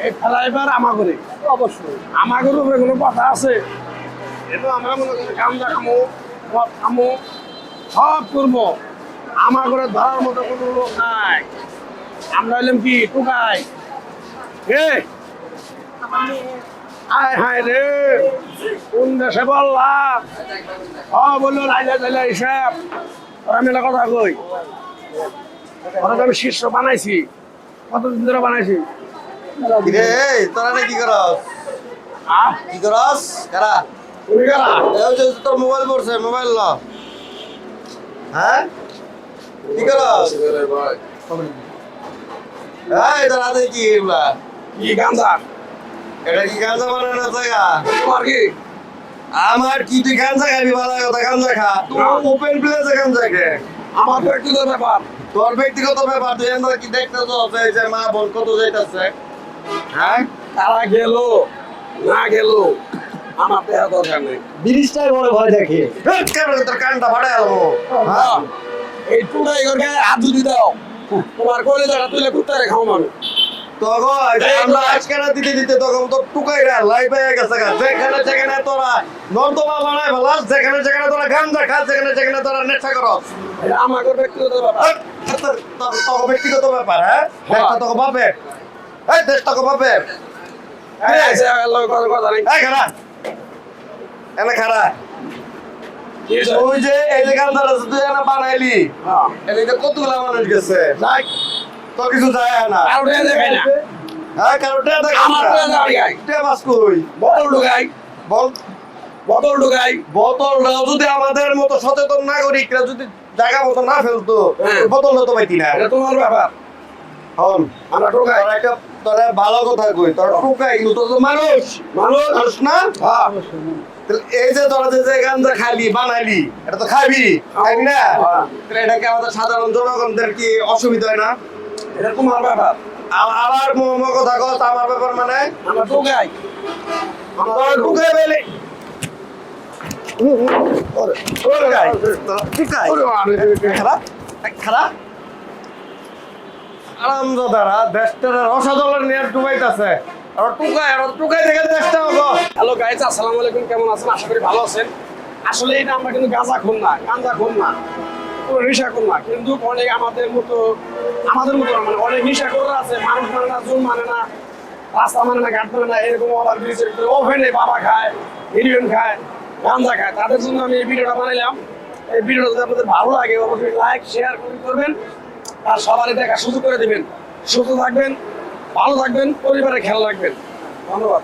এই খেলা এবার আমাগরে। অবশ্যই। আমাগের উপরে কোনো কথা আছে? কিন্তু আমরা মনে করি গামজা খামো মদ খামো সব করব। আমার ঘরে ধরার মতো কোনো লোক নাই। আমরা এলাম কি টুকাই? এ! হায় হায় রে! কোন দেশে বললাম? ও বলল লাইলা লাইলা হিসাব ওরা মেলা কথা কই। ওরা তো আমি শীর্ষ বানাইছি। কতদিন ধরে বানাইছি? কিরে তোরা না কি করস? কি করস? কারা? তুমি কারা? এই যে তোর মোবাইল পড়ছে মোবাইল ল। হ্যাঁ? কি করস? এই তোর কি এগুলা? কি গান্দা এটা কি গাঁজা বানানোর জায়গা? তোমার কি? আমার কি তুই গাঁজা খাবি? ভালো কথা গাঁজা খা। ওপেন প্লেসে গাঁজা খে আমার ব্যক্তিগত ব্যাপার। তোর ব্যক্তিগত ব্যাপার তুই কি দেখতেছ? যে মা বোন কত যাইতাছে? হ্যাঁ? তারা গেল? না গেল? আমার দেহ দরকার নেই। ব্রিজটাই বড় ভয় দেখে। তোর কানটা আলবো হ্যাঁ। এই টুটাই করে হাত যদি দাও তোমার কলে যারা তুলে কুত্তারে খাও মানে আজকে না দিতে দিতে তখন তো টুকাই রা লাই পেয়ে গেছে। যেখানে যেখানে তোরা নর্দমা বানায় ভালাস যেখানে যেখানে তোরা গাঞ্জা খাস যেখানে যেখানে তোরা নেশা করস। আমার ব্যক্তিগত ব্যাপার। ব্যক্তিগত ব্যাপার হ্যাঁ? তোকে বাপের এই দেশ তোকে বাপের এই কথা কথা নেই। এনে খারা। কি ওই যে এই যে গাঞ্জাটা তুই এনে বানাইলি। হ্যাঁ। এদিকে কতগুলা মানুষ গেছে। যাই, তো কিছু যায় না। কারও টেনে দেখাই না। হ্যাঁ দেখাই। বোতল ঢুকাই। বল। বোতল ঢুকাই। বোতলটাও যদি আমাদের মতো সচেতন নাগরিকরা যদি জায়গা মতো না ফেলতো হ্যাঁ। বোতলটা তো পাইতি না। তোমার ব্যাপার। হন। আমরা ঢুকাই। তোরা ভালো কথা কই তোরা টুকাই কিন্তু তোরা তো মানুষ মানুষ না হ্যাঁ। এই যে তোরা যে গাঞ্জা খালি বানাইলি এটা তো খাবি খাবি না হ্যাঁ। তাহলে এটা কি আমাদের সাধারণ জনগণদের কি অসুবিধা হয় না এটা তোমার ব্যাপার আবার মোমো কথা কথা আমার ব্যাপার মানে আমরা ঢুকাই তোরা টুকাই পেলে টুকাই তোরা টুকাই খারাপ খারাপ আরামদাদারা দেশটার রসাদলের নিয়ে ডুবাইতেছে। আর টুকাই আর টুকাই থেকে দেশটা হব। হ্যালো গাইজ আসসালামু আলাইকুম, কেমন আছেন? আশা করি ভালো আছেন। আসলে এটা আমরা কিন্তু গাঁজা খুন না গাঁজা খুন না কিন্তু অনেক আমাদের মতো আমাদের মতো মানে অনেক আছে। মানে মানে না, রাস্তা মানে না মানে না, এরকম ওভেনে খায় খায় খায়। তাদের জন্য আমি এই বানাইলাম। এই ভালো লাগে, অবশ্যই লাইক শেয়ার করবেন। আর সবারই দেখা সুযোগ করে দিবেন। সুস্থ থাকবেন ভালো থাকবেন পরিবারের খেয়াল রাখবেন। ধন্যবাদ।